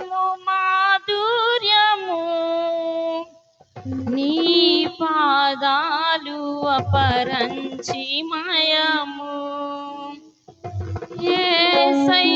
స్వరము మాధుర్యము నీ పాదాలు అపరంచి మయము ఏ సై